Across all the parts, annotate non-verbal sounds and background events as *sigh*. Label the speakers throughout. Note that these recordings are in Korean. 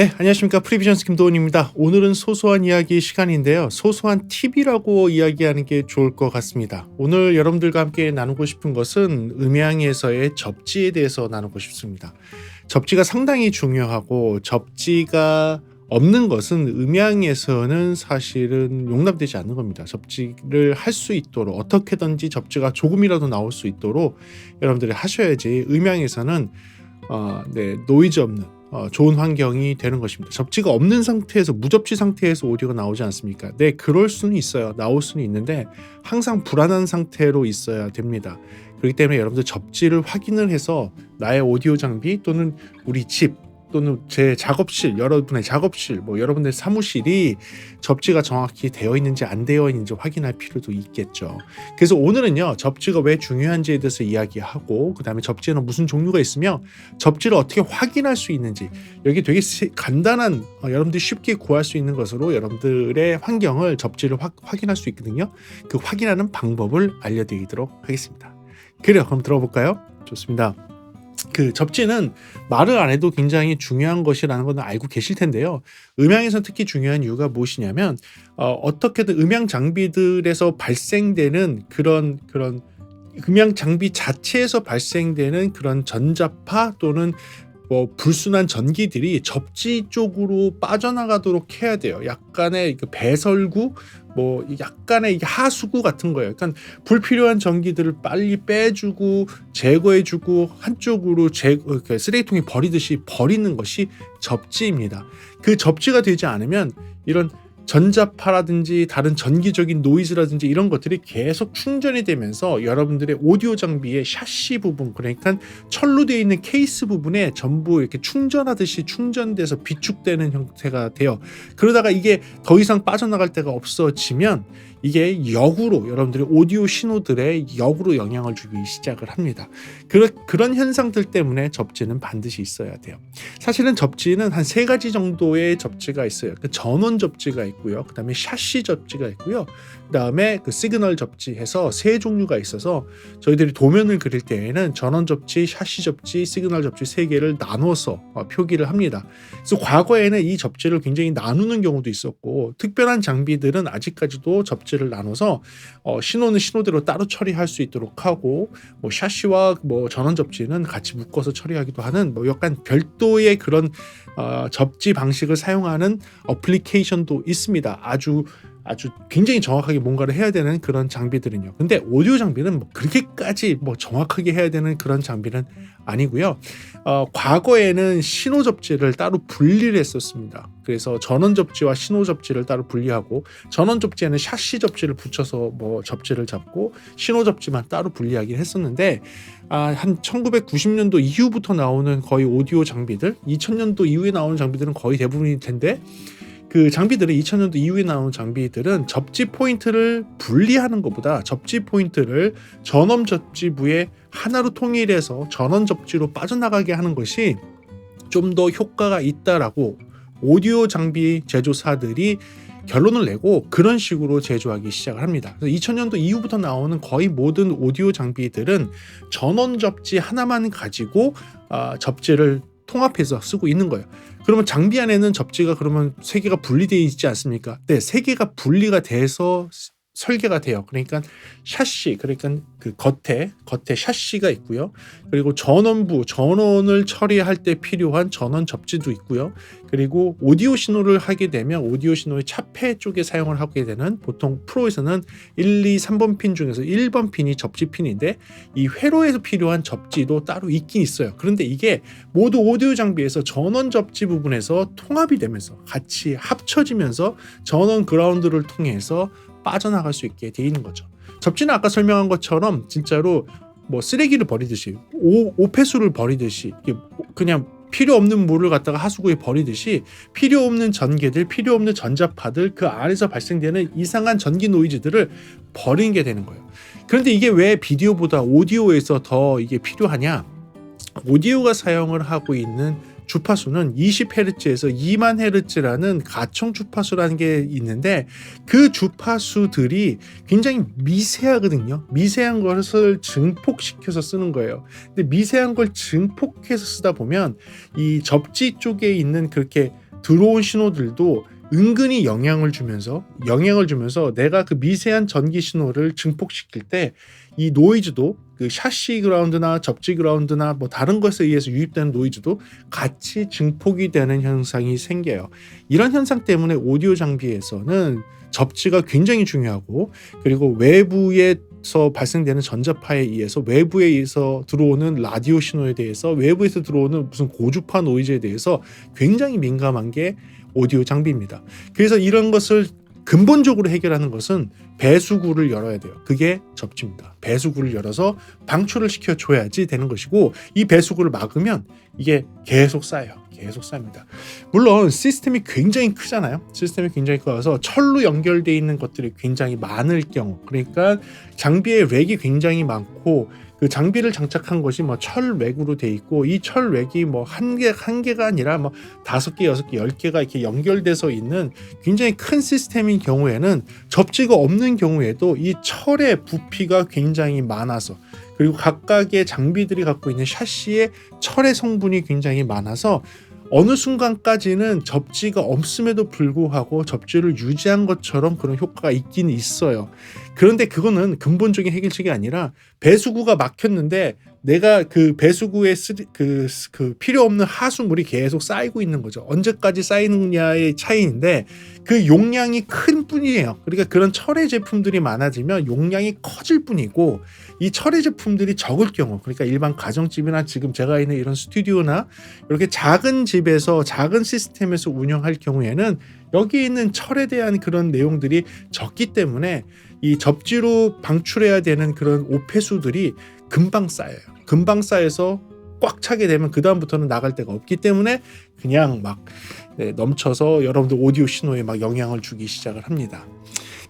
Speaker 1: 네, 안녕하십니까. 프리비전스 김도훈입니다. 오늘은 소소한 이야기 시간인데요. 소소한 팁이라고 이야기하는 게 좋을 것 같습니다. 오늘 여러분들과 함께 나누고 싶은 것은 음향에서의 접지에 대해서 나누고 싶습니다. 접지가 상당히 중요하고 접지가 없는 것은 음향에서는 사실은 용납되지 않는 겁니다. 접지를 할 수 있도록 어떻게든지 접지가 조금이라도 나올 수 있도록 여러분들이 하셔야지 음향에서는 어, 네, 노이즈 없는 어, 좋은 환경이 되는 것입니다. 접지가 없는 상태에서 무접지 상태에서 오디오가 나오지 않습니까? 네, 그럴 수는 있어요. 나올 수는 있는데 항상 불안한 상태로 있어야 됩니다. 그렇기 때문에 여러분들 접지를 확인을 해서 나의 오디오 장비 또는 우리 집 또는 제 작업실, 여러분의 작업실, 뭐 여러분의 사무실이 접지가 정확히 되어 있는지 안 되어 있는지 확인할 필요도 있겠죠. 그래서 오늘은요, 접지가 왜 중요한지에 대해서 이야기하고, 그 다음에 접지에는 무슨 종류가 있으며, 접지를 어떻게 확인할 수 있는지, 여기 되게 간단한, 어, 여러분들이 쉽게 구할 수 있는 것으로 여러분들의 환경을 접지를 확, 확인할 수 있거든요. 그 확인하는 방법을 알려드리도록 하겠습니다. 그래요. 그럼 들어볼까요? 좋습니다. 그 접지는 말을 안 해도 굉장히 중요한 것이라는 건 알고 계실 텐데요. 음향에서 특히 중요한 이유가 무엇이냐면 어, 어떻게든 음향 장비들에서 발생되는 그런 그런 음향 장비 자체에서 발생되는 그런 전자파 또는 뭐 불순한 전기들이 접지 쪽으로 빠져나가도록 해야 돼요. 약간의 그 배설구, 뭐 약간의 하수구 같은 거예요. 그러니까 불필요한 전기들을 빨리 빼주고 제거해주고 한쪽으로 제그 쓰레기통에 버리듯이 버리는 것이 접지입니다. 그 접지가 되지 않으면 이런 전자파라든지 다른 전기적인 노이즈라든지 이런 것들이 계속 충전이 되면서 여러분들의 오디오 장비의 샤시 부분 그러니까 철로 되어 있는 케이스 부분에 전부 이렇게 충전하듯이 충전돼서 비축되는 형태가 돼요. 그러다가 이게 더 이상 빠져나갈 데가 없어지면 이게 역으로 여러분들의 오디오 신호들에 역으로 영향을 주기 시작을 합니다. 그런 그런 현상들 때문에 접지는 반드시 있어야 돼요. 사실은 접지는 한 세 가지 정도의 접지가 있어요. 그 전원 접지가 있고요. 그 다음에 샤시 접지가 있고요. 그 다음에 그 시그널 접지 해서 세 종류가 있어서 저희들이 도면을 그릴 때에는 전원 접지, 샤시 접지, 시그널 접지 세 개를 나눠서 어, 표기를 합니다. 그래서 과거에는 이 접지를 굉장히 나누는 경우도 있었고 특별한 장비들은 아직까지도 접지 접지를 나눠서 어, 신호는 신호대로 따로 처리할 수 있도록 하고 뭐 샤시와 뭐 전원 접지는 같이 묶어서 처리하기도 하는 뭐 약간 별도의 그런 어, 접지 방식을 사용하는 어플리케이션도 있 습니다. 아주 아주 굉장히 정확하게 뭔가를 해야 되는 그런 장비들은요. 근데 오디오 장비는 뭐 그렇게까지 뭐 정확하게 해야 되는 그런 장비는 아니고요. 어, 과거에는 신호 접지를 따로 분리를 했었습니다. 그래서 전원 접지와 신호 접지를 따로 분리하고 전원 접지에는 샤시 접지를 붙여서 뭐 접지를 잡고 신호 접지만 따로 분리하긴 했었는데 아, 한 1990년도 이후부터 나오는 거의 오디오 장비들, 2000년도 이후에 나오는 장비들은 거의 대부분일 텐데 그 장비들은 2000년도 이후에 나온 장비들은 접지 포인트를 분리하는 것보다 접지 포인트를 전원 접지부에 하나로 통일해서 전원 접지로 빠져나가게 하는 것이 좀 더 효과가 있다라고 오디오 장비 제조사들이 결론을 내고 그런 식으로 제조하기 시작을 합니다. 그래서 2000년도 이후부터 나오는 거의 모든 오디오 장비들은 전원 접지 하나만 가지고 어, 접지를 통합해서 쓰고 있는 거예요. 그러면 장비 안에는 접지가 그러면 세 개가 분리되어 있지 않습니까? 네, 세 개가 분리가 돼서 설계가 돼요. 그러니까 샤시, 그러니까 그 겉에 겉에 샤시가 있고요. 그리고 전원부, 전원을 처리할 때 필요한 전원 접지도 있고요. 그리고 오디오 신호를 하게 되면 오디오 신호의 차폐 쪽에 사용을 하게 되는 보통 프로에서는 1, 2, 3번 핀 중에서 1번 핀이 접지 핀인데 이 회로에서 필요한 접지도 따로 있긴 있어요. 그런데 이게 모두 오디오 장비에서 전원 접지 부분에서 통합이 되면서 같이 합쳐지면서 전원 그라운드를 통해서 빠져나갈 수 있게 돼 있는 거죠. 접지는 아까 설명한 것처럼 진짜로 뭐 쓰레기를 버리듯이 오, 오폐수를 버리듯이 그냥 필요 없는 물을 갖다가 하수구에 버리듯이 필요 없는 전기들, 필요 없는 전자파들 그 안에서 발생되는 이상한 전기 노이즈들을 버리는 게 되는 거예요. 그런데 이게 왜 비디오보다 오디오에서 더 이게 필요하냐? 오디오가 사용을 하고 있는 주파수는 20Hz에서 2만 Hz라는 가청 주파수라는 게 있는데 그 주파수들이 굉장히 미세하거든요. 미세한 것을 증폭시켜서 쓰는 거예요. 근데 미세한 걸 증폭해서 쓰다 보면 이 접지 쪽에 있는 그렇게 들어온 신호들도 은근히 영향을 주면서 영향을 주면서 내가 그 미세한 전기 신호를 증폭시킬 때 이 노이즈도 그 샤시 그라운드나 접지 그라운드나 뭐 다른 것에 의해서 유입되는 노이즈도 같이 증폭이 되는 현상이 생겨요. 이런 현상 때문에 오디오 장비에서는 접지가 굉장히 중요하고 그리고 외부에서 발생되는 전자파에 의해서 외부에 의해서 들어오는 라디오 신호에 대해서 외부에서 들어오는 무슨 고주파 노이즈에 대해서 굉장히 민감한 게 오디오 장비입니다. 그래서 이런 것을 근본적으로 해결하는 것은 배수구를 열어야 돼요. 그게 접지입니다. 배수구를 열어서 방출을 시켜 줘야지 되는 것이고 이 배수구를 막으면 이게 계속 쌓여요. 계속 쌓입니다. 물론 시스템이 굉장히 크잖아요. 시스템이 굉장히 커서 철로 연결되어 있는 것들이 굉장히 많을 경우, 그러니까 장비의 렉이 굉장히 많고 그 장비를 장착한 것이 뭐 철렉으로 돼 있고 이 철렉이 뭐한 개 한 개가 아니라 뭐 다섯 개 여섯 개 열 개가 이렇게 연결돼서 있는 굉장히 큰 시스템인 경우에는 접지가 없는 경우에도 이 철의 부피가 굉장히 많아서 그리고 각각의 장비들이 갖고 있는 샤시의 철의 성분이 굉장히 많아서 어느 순간까지는 접지가 없음에도 불구하고 접지를 유지한 것처럼 그런 효과가 있긴 있어요. 그런데 그거는 근본적인 해결책이 아니라 배수구가 막혔는데 내가 그 배수구에 쓰리, 그, 그 필요 없는 하수물이 계속 쌓이고 있는 거죠. 언제까지 쌓이느냐의 차이인데 그 용량이 큰 뿐이에요. 그러니까 그런 철의 제품들이 많아지면 용량이 커질 뿐이고 이 철의 제품들이 적을 경우 그러니까 일반 가정집이나 지금 제가 있는 이런 스튜디오나 이렇게 작은 집에서 작은 시스템에서 운영할 경우에는 여기 있는 철에 대한 그런 내용들이 적기 때문에 이 접지로 방출해야 되는 그런 오폐수들이 금방 쌓여요. 금방 쌓여서 꽉 차게 되면 그 다음부터는 나갈 데가 없기 때문에 그냥 막 네, 넘쳐서 여러분들 오디오 신호에 막 영향을 주기 시작을 합니다.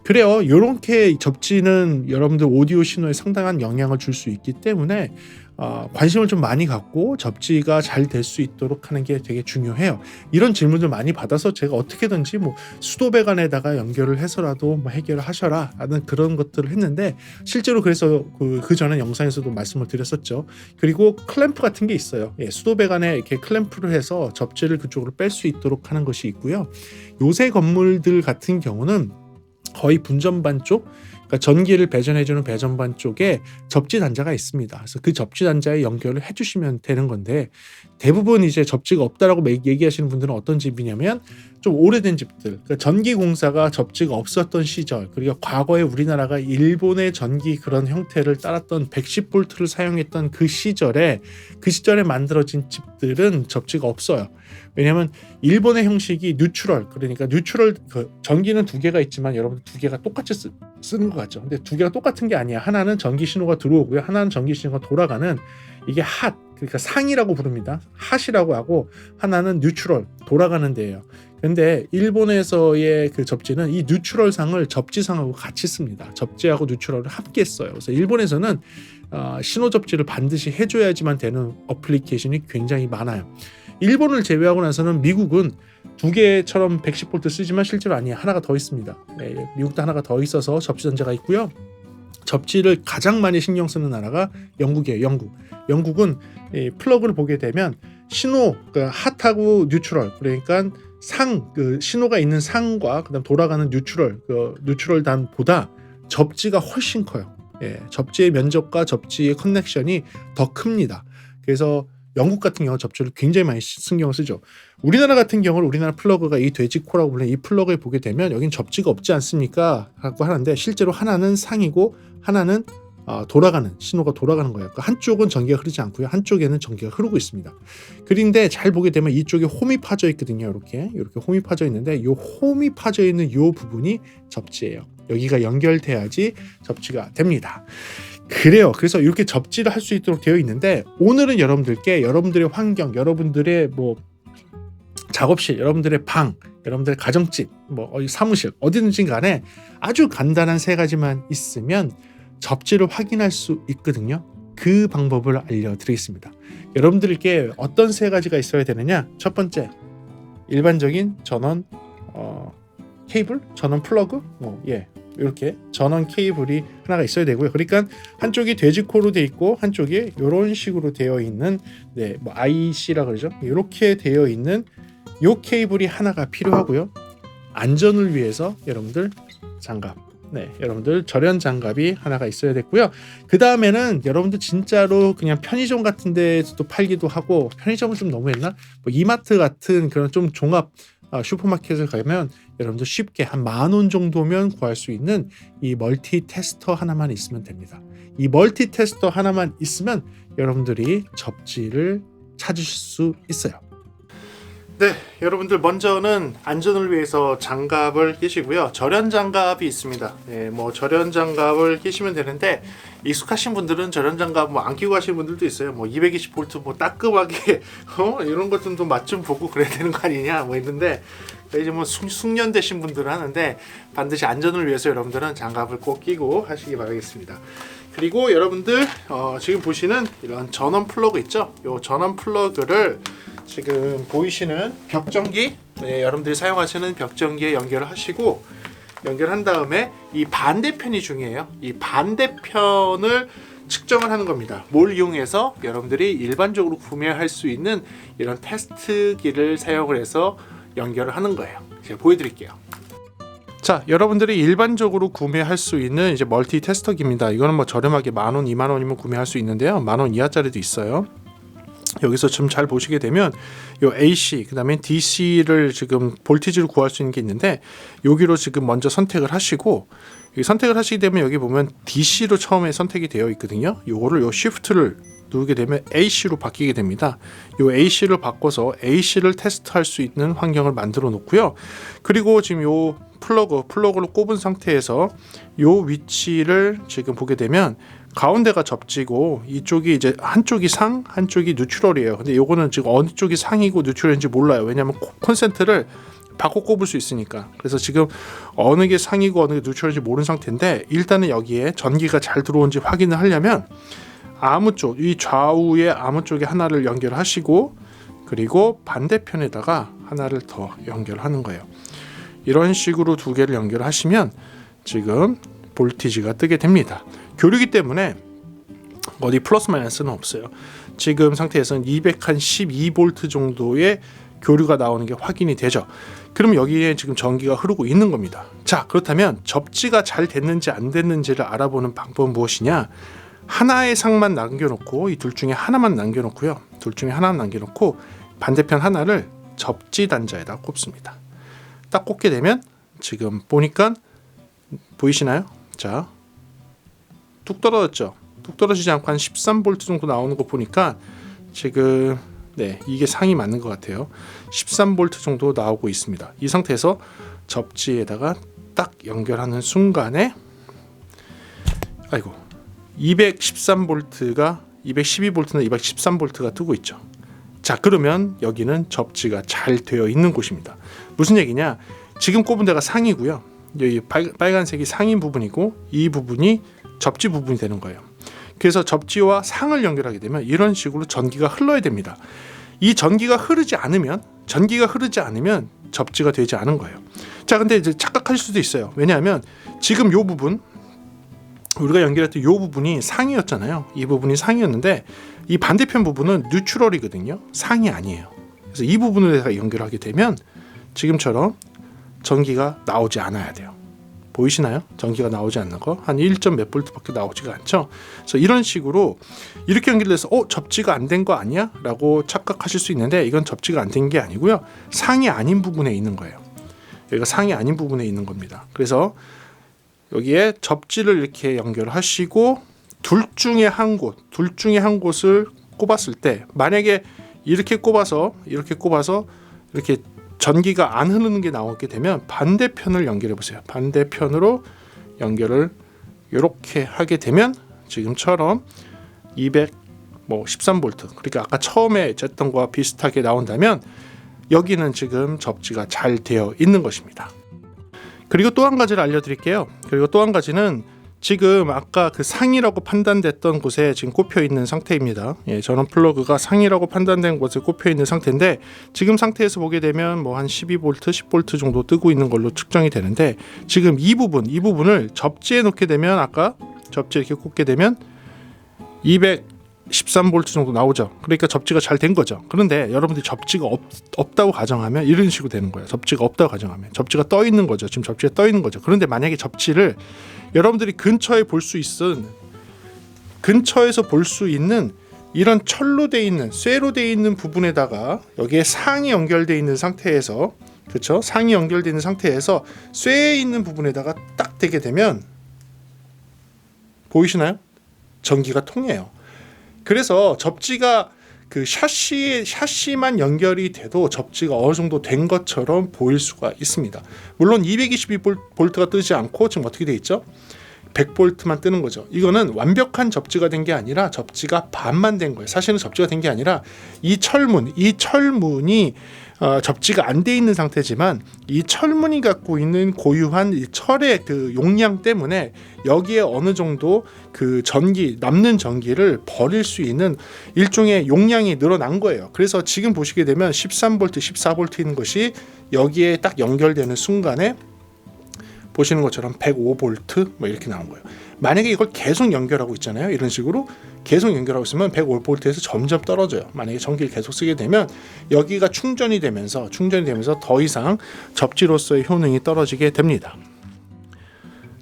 Speaker 1: 그래요. 이렇게 접지는 여러분들 오디오 신호에 상당한 영향을 줄 수 있기 때문에 어, 관심을 좀 많이 갖고 접지가 잘 될 수 있도록 하는 게 되게 중요해요. 이런 질문을 많이 받아서 제가 어떻게든지 뭐 수도배관에다가 연결을 해서라도 뭐 해결을 하셔라 라는 그런 것들을 했는데 실제로 그래서 그, 그 전에 영상에서도 말씀을 드렸었죠. 그리고 클램프 같은 게 있어요. 예, 수도배관에 이렇게 클램프를 해서 접지를 그쪽으로 뺄 수 있도록 하는 것이 있고요. 요새 건물들 같은 경우는 거의 분전반 쪽 그러니까 전기를 배전해주는 배전반 쪽에 접지 단자가 있습니다. 그래서 그 접지 단자에 연결을 해주시면 되는 건데 대부분 이제 접지가 없다라고 얘기하시는 분들은 어떤 집이냐면 좀 오래된 집들, 그러니까 전기 공사가 접지가 없었던 시절, 그리고 과거에 우리나라가 일본의 전기 그런 형태를 따랐던 110볼트를 사용했던 그 시절에 그 시절에 만들어진 집들은 접지가 없어요. 왜냐하면 일본의 형식이 뉴트럴, 그러니까 뉴트럴 그 전기는 두 개가 있지만 여러분 두 개가 똑같이 쓰, 쓰는 것 같죠. 근데 두 개가 똑같은 게 아니야. 하나는 전기 신호가 들어오고요, 하나는 전기 신호가 돌아가는 이게 핫, 그러니까 상이라고 부릅니다. 핫이라고 하고 하나는 뉴트럴 돌아가는 데예요. 근데 일본에서의 그 접지는 이 뉴트럴 상을 접지상하고 같이 씁니다. 접지하고 뉴트럴을 함께 써요. 그래서 일본에서는 어, 신호 접지를 반드시 해줘야지만 되는 어플리케이션이 굉장히 많아요. 일본을 제외하고 나서는 미국은 두 개처럼 110V 쓰지만 실제로 아니에요. 하나가 더 있습니다. 네, 미국도 하나가 더 있어서 접지 전자가 있고요. 접지를 가장 많이 신경 쓰는 나라가 영국이에요. 영국. 영국은 플러그를 보게 되면 신호, 그러니까 핫하고 뉴트럴, 그러니까 상, 그 신호가 있는 상과 그다음 돌아가는 뉴트럴, 그 뉴트럴 단보다 접지가 훨씬 커요. 예, 접지의 면적과 접지의 커넥션이 더 큽니다. 그래서 영국 같은 경우 접지를 굉장히 많이 신경을 쓰죠. 우리나라 같은 경우는 우리나라 플러그가 이 돼지코라고 불리는 이 플러그에 보게 되면 여긴 접지가 없지 않습니까? 하고 하는데 실제로 하나는 상이고 하나는 어, 돌아가는 신호가 돌아가는 거예요. 그러니까 한쪽은 전기가 흐르지 않고요. 한쪽에는 전기가 흐르고 있습니다. 그런데 잘 보게 되면 이쪽에 홈이 파져 있거든요. 이렇게 이렇게 홈이 파져 있는데 이 홈이 파져 있는 이 부분이 접지예요. 여기가 연결돼야지 접지가 됩니다. 그래요. 그래서 이렇게 접지를 할 수 있도록 되어 있는데 오늘은 여러분들께 여러분들의 환경, 여러분들의 뭐 작업실, 여러분들의 방, 여러분들의 가정집, 뭐 사무실 어디든지 간에 아주 간단한 세 가지만 있으면 접지를 확인할 수 있거든요. 그 방법을 알려드리겠습니다. 여러분들께 어떤 세 가지가 있어야 되느냐? 첫 번째, 일반적인 전원 어, 케이블, 전원 플러그, 뭐 예, 이렇게 전원 케이블이 하나가 있어야 되고요. 그러니까 한쪽이 돼지코로 되어 있고 한쪽이 이런 식으로 되어 있는 네, 뭐 IC라 그러죠. 이렇게 되어 있는 요 케이블이 하나가 필요하고요. 안전을 위해서 여러분들 장갑. 네, 여러분들 절연 장갑이 하나가 있어야 됐고요. 그 다음에는 여러분들 진짜로 그냥 편의점 같은 데서도 팔기도 하고 편의점은 좀 너무 했나? 뭐 이마트 같은 그런 좀 종합 아, 슈퍼마켓을 가면 여러분들 쉽게 한 만 원 정도면 구할 수 있는 이 멀티 테스터 하나만 있으면 됩니다. 이 멀티 테스터 하나만 있으면 여러분들이 접지를 찾으실 수 있어요. 네, 여러분들 먼저는 안전을 위해서 장갑을 끼시고요. 절연 장갑이 있습니다. 네, 뭐 절연 장갑을 끼시면 되는데 익숙하신 분들은 절연 장갑 뭐 안 끼고 하시는 분들도 있어요. 뭐 220V 뭐 따끔하게 *laughs* 어 이런 것좀 맛좀 보고 그래야 되는 거 아니냐 뭐 있는데 이제 뭐 숙, 숙련 되신 분들은 하는데 반드시 안전을 위해서 여러분들은 장갑을 꼭 끼고 하시기 바라겠습니다. 그리고 여러분들 어, 지금 보시는 이런 전원 플러그 있죠? 이 전원 플러그를 지금 보이시는 벽전기 네, 여러분들이 사용하시는 벽전기에 연결을 하시고 연결한 다음에 이 반대편이 중요해요. 이 반대편을 측정을 하는 겁니다. 뭘 이용해서 여러분들이 일반적으로 구매할 수 있는 이런 테스트기를 사용을 해서 연결을 하는 거예요. 제가 보여드릴게요. 자, 여러분들이 일반적으로 구매할 수 있는 이제 멀티 테스터기입니다. 이거는 뭐 저렴하게 만 원, 이만 원이면 구매할 수 있는데요. 만 원 이하짜리도 있어요. 여기서 좀 잘 보시게 되면 요 AC 그다음에 DC를 지금 볼티지를 구할 수 있는 게 있는데 여기로 지금 먼저 선택을 하시고 이 선택을 하시게 되면 여기 보면 DC로 처음에 선택이 되어 있거든요. 요거를 요 Shift를 누르게 되면 AC로 바뀌게 됩니다. 요 AC를 바꿔서 AC를 테스트할 수 있는 환경을 만들어 놓고요. 그리고 지금 요 플러그 플러그를 꼽은 상태에서 요 위치를 지금 보게 되면 가운데가 접지고 이쪽이 이제 한쪽이 상 한쪽이 뉴트럴이에요. 근데 요거는 지금 어느 쪽이 상이고 뉴트럴인지 몰라요. 왜냐하면 콘센트를 바꿔 꼽을 수 있으니까. 그래서 지금 어느 게 상이고 어느 게 뉴트럴인지 모르는 상태인데 일단은 여기에 전기가 잘 들어온지 확인을 하려면 아무 쪽, 이 좌우에 아무 쪽에 하나를 연결하시고 그리고 반대편에다가 하나를 더 연결하는 거예요. 이런 식으로 두 개를 연결하시면 지금 볼티지가 뜨게 됩니다. 교류기 때문에 어디 플러스 마이너스는 없어요. 지금 상태에서는 212V 정도의 교류가 나오는 게 확인이 되죠. 그럼 여기에 지금 전기가 흐르고 있는 겁니다. 자, 그렇다면 접지가 잘 됐는지 안 됐는지를 알아보는 방법은 무엇이냐? 하나의 상만 남겨놓고 이 둘 중에 하나만 남겨놓고요. 둘 중에 하나만 남겨놓고 반대편 하나를 접지 단자에다 꼽습니다. 딱 꽂게 되면 지금 보니까 보이시나요? 자, 뚝 떨어졌죠. 뚝 떨어지지 않고 한 13V 정도 나오는 거 보니까 지금 네 이게 상이 맞는 것 같아요. 13V 정도 나오고 있습니다. 이 상태에서 접지에다가 딱 연결하는 순간에 아이고 213V가 212V나 213V가 뜨고 있죠. 자 그러면 여기는 접지가 잘 되어 있는 곳입니다. 무슨 얘기냐? 지금 꼽은 데가 상이고요. 여기 빨, 빨간색이 상인 부분이고 이 부분이 접지 부분이 되는 거예요. 그래서 접지와 상을 연결하게 되면 이런 식으로 전기가 흘러야 됩니다. 이 전기가 흐르지 않으면 전기가 흐르지 않으면 접지가 되지 않은 거예요. 자, 근데 이제 착각할 수도 있어요. 왜냐하면 지금 요 부분 우리가 연결했던 요 부분이 상이었잖아요. 이 부분이 상이었는데 이 반대편 부분은 뉴트럴이거든요. 상이 아니에요. 그래서 이 부분을 연결하게 되면 지금처럼 전기가 나오지 않아야 돼요. 보이시나요? 전기가 나오지 않는 거. 한 1. 몇 볼트밖에 나오지가 않죠. 그래서 이런 식으로 이렇게 연결돼서 어, 접지가 안 된 거 아니야? 라고 착각하실 수 있는데 이건 접지가 안 된 게 아니고요. 상이 아닌 부분에 있는 거예요. 여기가 상이 아닌 부분에 있는 겁니다. 그래서 여기에 접지를 이렇게 연결하시고 둘 중에 한 곳, 둘 중에 한 곳을 꼽았을 때 만약에 이렇게 꼽아서 이렇게 꼽아서 이렇게 전기가 안 흐르는 게 나오게 되면 반대편을 연결해 보세요. 반대편으로 연결을 이렇게 하게 되면 지금처럼 200뭐 13V 그러니까 아까 처음에 쟀던 거와 비슷하게 나온다면 여기는 지금 접지가 잘 되어 있는 것입니다. 그리고 또 한 가지를 알려드릴게요. 그리고 또 한 가지는 지금 아까 그 상이라고 판단됐던 곳에 지금 꼽혀 있는 상태입니다. 예, 전원 플러그가 상이라고 판단된 곳에 꼽혀 있는 상태인데 지금 상태에서 보게 되면 뭐 한 12V, 10V 정도 뜨고 있는 걸로 측정이 되는데 지금 이 부분, 이 부분을 접지에 놓게 되면 아까 접지 이렇게 꽂게 되면 200 13V 정도 나오죠. 그러니까 접지가 잘 된 거죠. 그런데 여러분들이 접지가 없, 없다고 가정하면 이런 식으로 되는 거예요. 접지가 없다고 가정하면 접지가 떠 있는 거죠. 지금 접지가 떠 있는 거죠. 그런데 만약에 접지를 여러분들이 근처에 볼 수 있은 근처에서 볼 수 있는 이런 철로 돼 있는 쇠로 돼 있는 부분에다가 여기에 상이 연결돼 있는 상태에서 그렇죠? 상이 연결되어 있는 상태에서 쇠에 있는 부분에다가 딱 대게 되면 보이시나요? 전기가 통해요. 그래서 접지가 그 샤시에 샤시만 연결이 돼도 접지가 어느 정도 된 것처럼 보일 수가 있습니다. 물론 222볼트가 뜨지 않고 지금 어떻게 돼 있죠? 100볼트만 뜨는 거죠. 이거는 완벽한 접지가 된 게 아니라 접지가 반만 된 거예요. 사실은 접지가 된 게 아니라 이 철문, 이 철문이 어, 접지가 안 돼 있는 상태지만 이 철문이 갖고 있는 고유한 이 철의 그 용량 때문에 여기에 어느 정도 그 전기 남는 전기를 버릴 수 있는 일종의 용량이 늘어난 거예요. 그래서 지금 보시게 되면 13V, 14V인 것이 여기에 딱 연결되는 순간에 보시는 것처럼 105V 뭐 이렇게 나온 거예요. 만약에 이걸 계속 연결하고 있잖아요. 이런 식으로 계속 연결하고 있으면 105V에서 점점 떨어져요. 만약에 전기를 계속 쓰게 되면 여기가 충전이 되면서 충전이 되면서 더 이상 접지로서의 효능이 떨어지게 됩니다.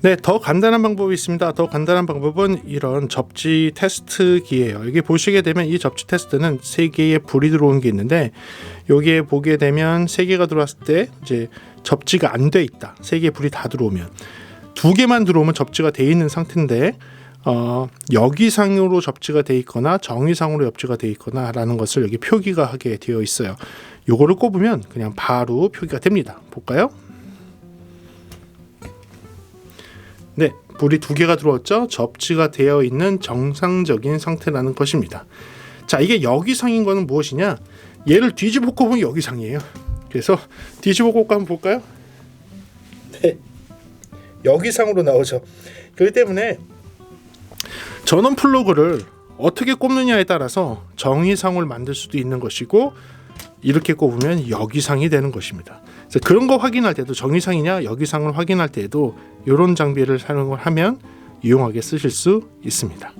Speaker 1: 네, 더 간단한 방법이 있습니다. 더 간단한 방법은 이런 접지 테스트기예요. 여기 보시게 되면 이 접지 테스트는 세 개의 불이 들어온 게 있는데 여기에 보게 되면 세 개가 들어왔을 때 이제 접지가 안 돼 있다. 세 개의 불이 다 들어오면 두 개만 들어오면 접지가 돼 있는 상태인데 어, 여기상으로 접지가 돼 있거나 정의상으로 접지가 돼 있거나라는 것을 여기 표기가 하게 되어 있어요. 요거를 꼽으면 그냥 바로 표기가 됩니다. 볼까요? 네, 불이 두 개가 들어왔죠. 접지가 되어 있는 정상적인 상태라는 것입니다. 자, 이게 여기상인 거는 무엇이냐? 얘를 뒤집어 꼽으면 여기상이에요. 그래서 뒤집어 꼽고 한번 볼까요? 네, 여기상으로 나오죠. 그렇기 때문에 전원 플러그를 어떻게 꼽느냐에 따라서 정의상을 만들 수도 있는 것이고 이렇게 꼽으면 여기상이 되는 것입니다. 그래서 그런 거 확인할 때도 정의상이냐 여기상을 확인할 때에도 이런 장비를 사용을 하면 유용하게 쓰실 수 있습니다.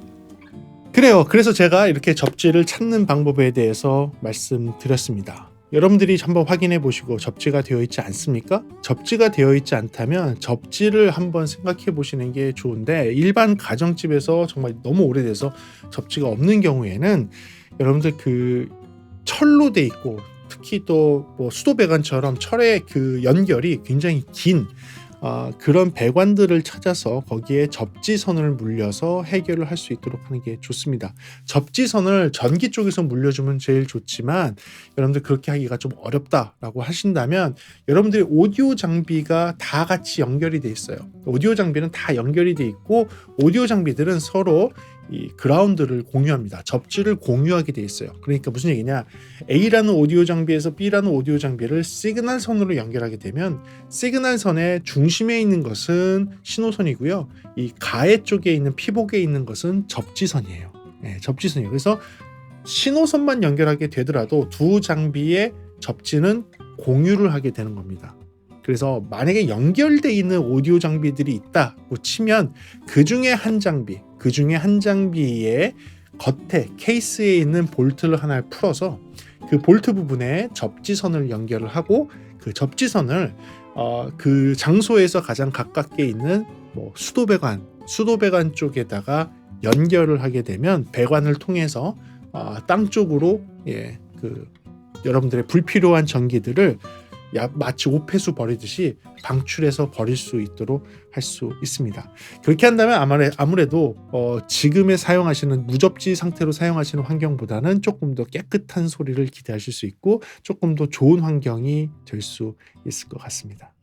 Speaker 1: 그래요. 그래서 제가 이렇게 접지를 찾는 방법에 대해서 말씀드렸습니다. 여러분들이 한번 확인해 보시고 접지가 되어 있지 않습니까? 접지가 되어 있지 않다면 접지를 한번 생각해 보시는 게 좋은데 일반 가정집에서 정말 너무 오래돼서 접지가 없는 경우에는 여러분들 그 철로 돼 있고 특히 또 뭐 수도 배관처럼 철의 그 연결이 굉장히 긴 어, 그런 배관들을 찾아서 거기에 접지선을 물려서 해결을 할 수 있도록 하는 게 좋습니다. 접지선을 전기 쪽에서 물려주면 제일 좋지만 여러분들 그렇게 하기가 좀 어렵다라고 하신다면 여러분들이 오디오 장비가 다 같이 연결이 돼 있어요. 오디오 장비는 다 연결이 돼 있고 오디오 장비들은 서로 이 그라운드를 공유합니다. 접지를 공유하게 돼 있어요. 그러니까 무슨 얘기냐? A라는 오디오 장비에서 B라는 오디오 장비를 시그널 선으로 연결하게 되면 시그널 선의 중심에 있는 것은 신호선이고요. 이 가해 쪽에 있는 피복에 있는 것은 접지선이에요. 네, 접지선이에요. 그래서 신호선만 연결하게 되더라도 두 장비의 접지는 공유를 하게 되는 겁니다. 그래서 만약에 연결돼 있는 오디오 장비들이 있다고 치면 그 중에 한 장비, 그 중에 한 장비의 겉에 케이스에 있는 볼트를 하나 풀어서 그 볼트 부분에 접지선을 연결을 하고 그 접지선을 어, 그 장소에서 가장 가깝게 있는 뭐 수도배관, 수도배관 쪽에다가 연결을 하게 되면 배관을 통해서 어, 땅 쪽으로 예, 그 여러분들의 불필요한 전기들을 마치 오폐수 버리듯이 방출해서 버릴 수 있도록 할 수 있습니다. 그렇게 한다면 아무래도 어, 지금에 사용하시는 무접지 상태로 사용하시는 환경보다는 조금 더 깨끗한 소리를 기대하실 수 있고 조금 더 좋은 환경이 될 수 있을 것 같습니다.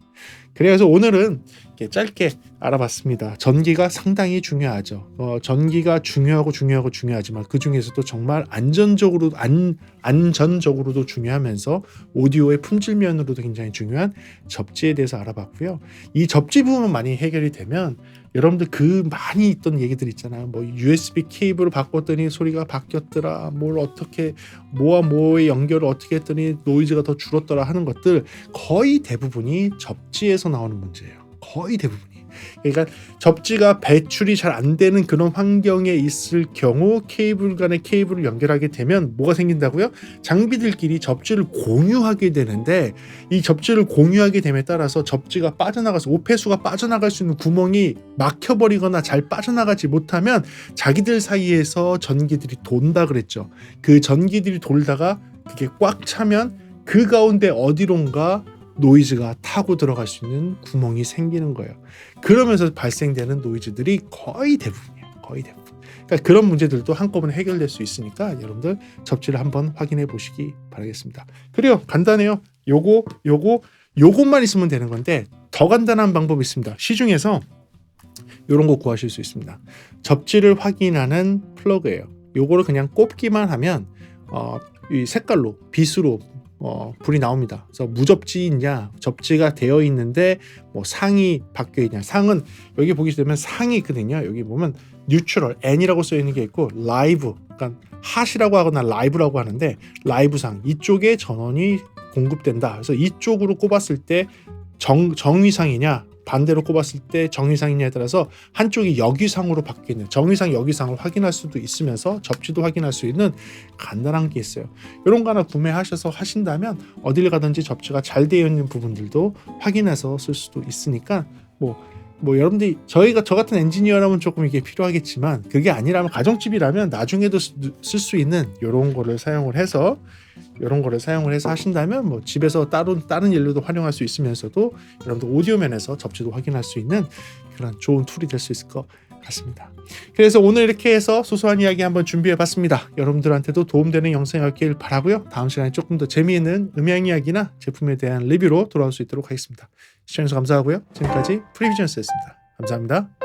Speaker 1: 그래서 오늘은 짧게 알아봤습니다. 전기가 상당히 중요하죠. 어, 전기가 중요하고 중요하고 중요하지만 그 중에서도 정말 안전적으로 안 안전적으로도 중요하면서 오디오의 품질 면으로도 굉장히 중요한 접지에 대해서 알아봤고요. 이 접지 부분 많이 해결이 되면 여러분들 그 많이 있던 얘기들 있잖아요. 뭐 USB 케이블을 바꿨더니 소리가 바뀌었더라. 뭘 어떻게 뭐와 뭐의 연결을 어떻게 했더니 노이즈가 더 줄었더라 하는 것들 거의 대부분이 접지에서 나오는 문제예요. 거의 대부분이. 그러니까 접지가 배출이 잘 안 되는 그런 환경에 있을 경우 케이블 간의 케이블을 연결하게 되면 뭐가 생긴다고요? 장비들끼리 접지를 공유하게 되는데 이 접지를 공유하게 됨에 따라서 접지가 빠져나가서 오폐수가 빠져나갈 수 있는 구멍이 막혀버리거나 잘 빠져나가지 못하면 자기들 사이에서 전기들이 돈다 그랬죠. 그 전기들이 돌다가 그게 꽉 차면 그 가운데 어디론가 노이즈가 타고 들어갈 수 있는 구멍이 생기는 거예요. 그러면서 발생되는 노이즈들이 거의 대부분이에요. 거의 대부분. 그러니까 그런 문제들도 한꺼번에 해결될 수 있으니까 여러분들 접지를 한번 확인해 보시기 바라겠습니다. 그래요. 간단해요. 요거 요거 요것만 있으면 되는 건데 더 간단한 방법이 있습니다. 시중에서 요런 거 구하실 수 있습니다. 접지를 확인하는 플러그예요. 요거를 그냥 꼽기만 하면 어, 이 색깔로 빛으로 어, 불이 나옵니다. 그래서 무접지있냐, 접지가 되어 있는데 뭐 상이 바뀌어 있냐. 상은 여기 보게 되면 상이 있거든요. 여기 보면 뉴트럴 N이라고 써 있는 게 있고 라이브, 그러니까 핫이라고 하거나 라이브라고 하는데 라이브 상 이쪽에 전원이 공급된다. 그래서 이쪽으로 꼽았을 때 정, 정위상이냐 반대로 꼽았을 때 정위상이냐에 따라서 한쪽이 역위상으로 바뀌는 정위상 역위상을 확인할 수도 있으면서 접지도 확인할 수 있는 간단한 게 있어요. 이런 거 하나 구매하셔서 하신다면 어딜 가든지 접지가 잘 되어 있는 부분들도 확인해서 쓸 수도 있으니까 뭐. 뭐 여러분들이 저희가 저 같은 엔지니어라면 조금 이게 필요하겠지만 그게 아니라면 가정집이라면 나중에도 쓸 수 있는 이런 거를 사용을 해서 이런 거를 사용을 해서 하신다면 뭐 집에서 따로 다른 일로도 활용할 수 있으면서도 여러분들 오디오 면에서 접지도 확인할 수 있는 그런 좋은 툴이 될 수 있을 것 같습니다. 그래서 오늘 이렇게 해서 소소한 이야기 한번 준비해 봤습니다. 여러분들한테도 도움되는 영상이었길 바라고요. 다음 시간에 조금 더 재미있는 음향 이야기나 제품에 대한 리뷰로 돌아올 수 있도록 하겠습니다. 시청해주셔서 감사하고요. 지금까지 프리비전스였습니다. 감사합니다.